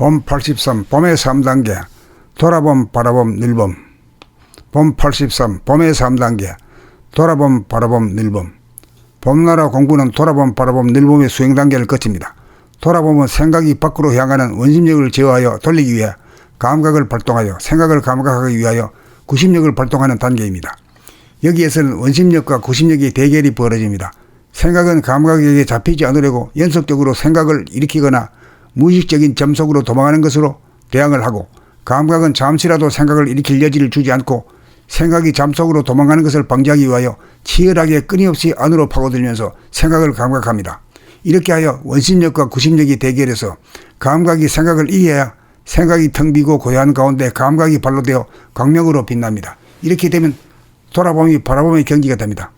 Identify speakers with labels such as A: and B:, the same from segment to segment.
A: 봄 83 봄의 3단계 돌아봄 바라봄 늘봄 봄 83 봄의 3단계 돌아봄 바라봄 늘봄 봄나라 공부는 돌아봄 바라봄 늘봄의 수행 단계를 거칩니다. 돌아보면 생각이 밖으로 향하는 원심력을 제어하여 돌리기 위해 감각을 발동하여 생각을 감각하기 위하여 구심력을 발동하는 단계입니다. 여기에서는 원심력과 구심력의 대결이 벌어집니다. 생각은 감각에게 잡히지 않으려고 연속적으로 생각을 일으키거나 무의식적인 점속으로 도망하는 것으로 대항을 하고 감각은 잠시라도 생각을 일으킬 여지를 주지 않고 생각이 잠속으로 도망가는 것을 방지하기 위하여 치열하게 끊임없이 안으로 파고들면서 생각을 감각합니다. 이렇게 하여 원심력과 구심력이 대결해서 감각이 생각을 이겨야 생각이 텅 비고 고요한 가운데 감각이 발로 되어 광명으로 빛납니다. 이렇게 되면 돌아봄이 바라봄의 경기가 됩니다.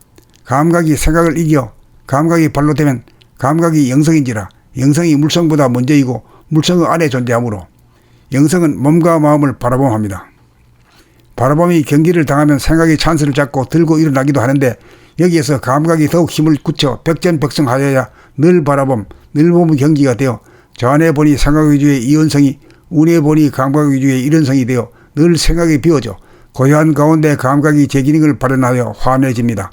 A: 감각이 생각을 이겨 감각이 발로 되면 감각이 영성인지라 영성이 물성보다 먼저이고 물성의 아래 존재하므로 영성은 몸과 마음을 바라봄합니다. 바라봄이 경기를 당하면 생각이 찬스를 잡고 들고 일어나기도 하는데 여기에서 감각이 더욱 힘을 굳혀 백전백승하여야 늘 바라봄, 늘 봄의 경기가 되어 전에 보니 생각 위주의 이원성이 운에 보니 감각 위주의 일원성이 되어 늘 생각이 비워져 고요한 가운데 감각이 제 기능을 발현하여 환해집니다.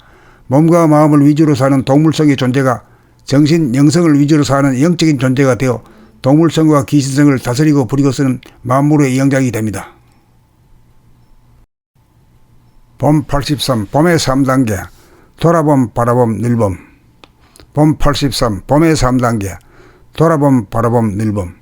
A: 몸과 마음을 위주로 사는 동물성의 존재가 정신 영성을 위주로 사는 영적인 존재가 되어 동물성과 기신성을 다스리고 부리고 쓰는 만물의 영장이 됩니다. 봄 83 봄의 3단계 돌아봄 바라봄 늘봄 봄 83 봄의 3단계 돌아봄 바라봄 늘봄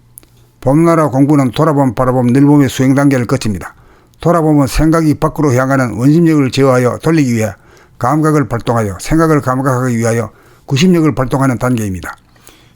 A: 봄나라 공부는 돌아봄 바라봄 늘봄의 수행 단계를 거칩니다. 돌아보면 생각이 밖으로 향하는 원심력을 제어하여 돌리기 위해 감각을 발동하여 생각을 감각하기 위하여 구심력을 발동하는 단계입니다.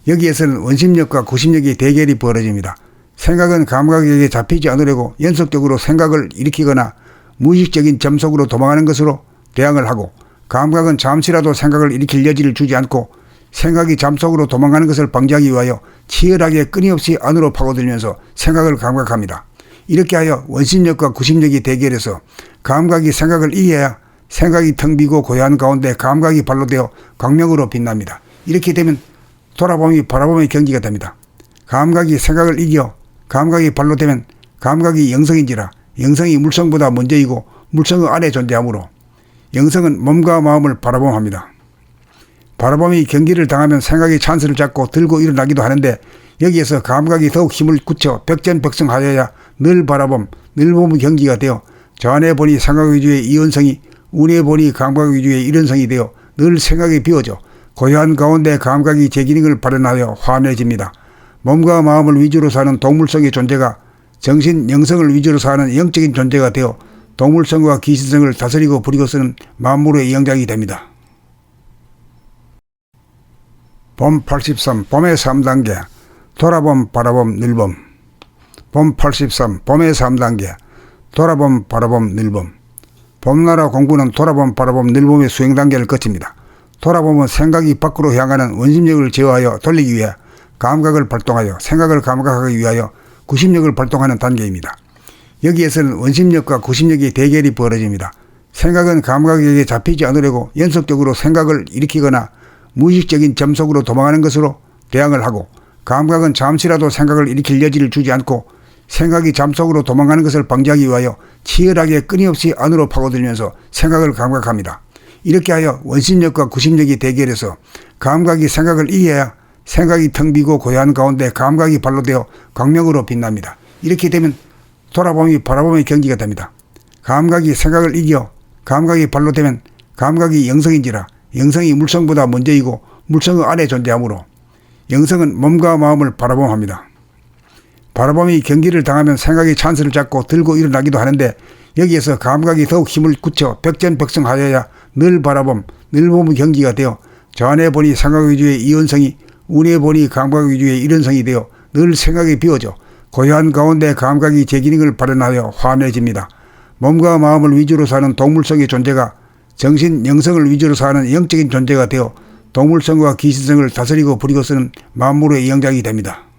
A: 여기에서는 원심력과 구심력의 대결이 벌어집니다. 생각은 감각에게 잡히지 않으려고 연속적으로 생각을 일으키거나 무의식적인 점속으로 도망하는 것으로 대항을 하고 감각은 잠시라도 생각을 일으킬 여지를 주지 않고 생각이 잠속으로 도망가는 것을 방지하기 위하여 치열하게 끊임없이 안으로 파고들면서 생각을 감각합니다. 이렇게 하여 원심력과 구심력이 대결해서 감각이 생각을 이겨야 생각이 텅 비고 고요한 가운데 감각이 발로 되어 광명으로 빛납니다. 이렇게 되면 돌아봄이 바라봄의 경기가 됩니다. 감각이 생각을 이겨 감각이 발로 되면 감각이 영성인지라 영성이 물성보다 먼저이고 물성의 아래 존재하므로 영성은 몸과 마음을 바라봄합니다. 바라봄이 경기를 당하면 생각이 찬스를 잡고 들고 일어나기도 하는데 여기에서 감각이 더욱 힘을 굳혀 백전백승하여야 늘 바라봄, 늘 봄의 경기가 되어 전에 보니 생각 위주의 이원성이 운에 보니 감각 위주의 일원성이 되어 늘 생각이 비워져 고요한 가운데 감각이 제 기능을 발현하여 환해집니다. 몸과 마음을 위주로 사는 동물성의 존재가 정신, 영성을 위주로 사는 영적인 존재가 되어 동물성과 기신성을 다스리고 부리고 쓰는 만물의 영장이 됩니다. 봄 83 봄의 3단계 돌아봄 바라봄 늘봄 봄 83 봄의 3단계 돌아봄 바라봄 늘봄 봄나라 공부는 돌아봄 바라봄 늘봄의 수행 단계를 거칩니다. 돌아보면 생각이 밖으로 향하는 원심력을 제어하여 돌리기 위해 감각을 발동하여 생각을 감각하기 위하여 구심력을 발동하는 단계입니다. 여기에서는 원심력과 구심력의 대결이 벌어집니다. 생각은 감각에게 잡히지 않으려고 연속적으로 생각을 일으키거나 무의식적인 점속으로 도망하는 것으로 대항을 하고 감각은 잠시라도 생각을 일으킬 여지를 주지 않고 생각이 잠속으로 도망가는 것을 방지하기 위하여 치열하게 끊임없이 안으로 파고들면서 생각을 감각합니다. 이렇게 하여 원심력과 구심력이 대결해서 감각이 생각을 이겨야 생각이 텅 비고 고요한 가운데 감각이 발로 되어 광명으로 빛납니다. 이렇게 되면 돌아봄이 바라봄의 경기가 됩니다. 감각이 생각을 이겨 감각이 발로 되면 감각이 영성인지라 영성이 물성보다 먼저이고 물성의 아래 존재하므로 영성은 몸과 마음을 바라봄합니다. 바라봄이 경기를 당하면 생각이 찬스를 잡고 들고 일어나기도 하는데 여기에서 감각이 더욱 힘을 굳혀 백전백승하여야 늘 바라봄, 늘 봄의 경기가 되어 전에 보니 생각 위주의 이원성이 운에 보니 감각 위주의 일원성이 되어 늘 생각이 비워져 고요한 가운데 감각이 제 기능을 발현하여 환해집니다. 몸과 마음을 위주로 사는 동물성의 존재가 정신, 영성을 위주로 사는 영적인 존재가 되어 동물성과 기신성을 다스리고 부리고 쓰는 만물의 영장이 됩니다.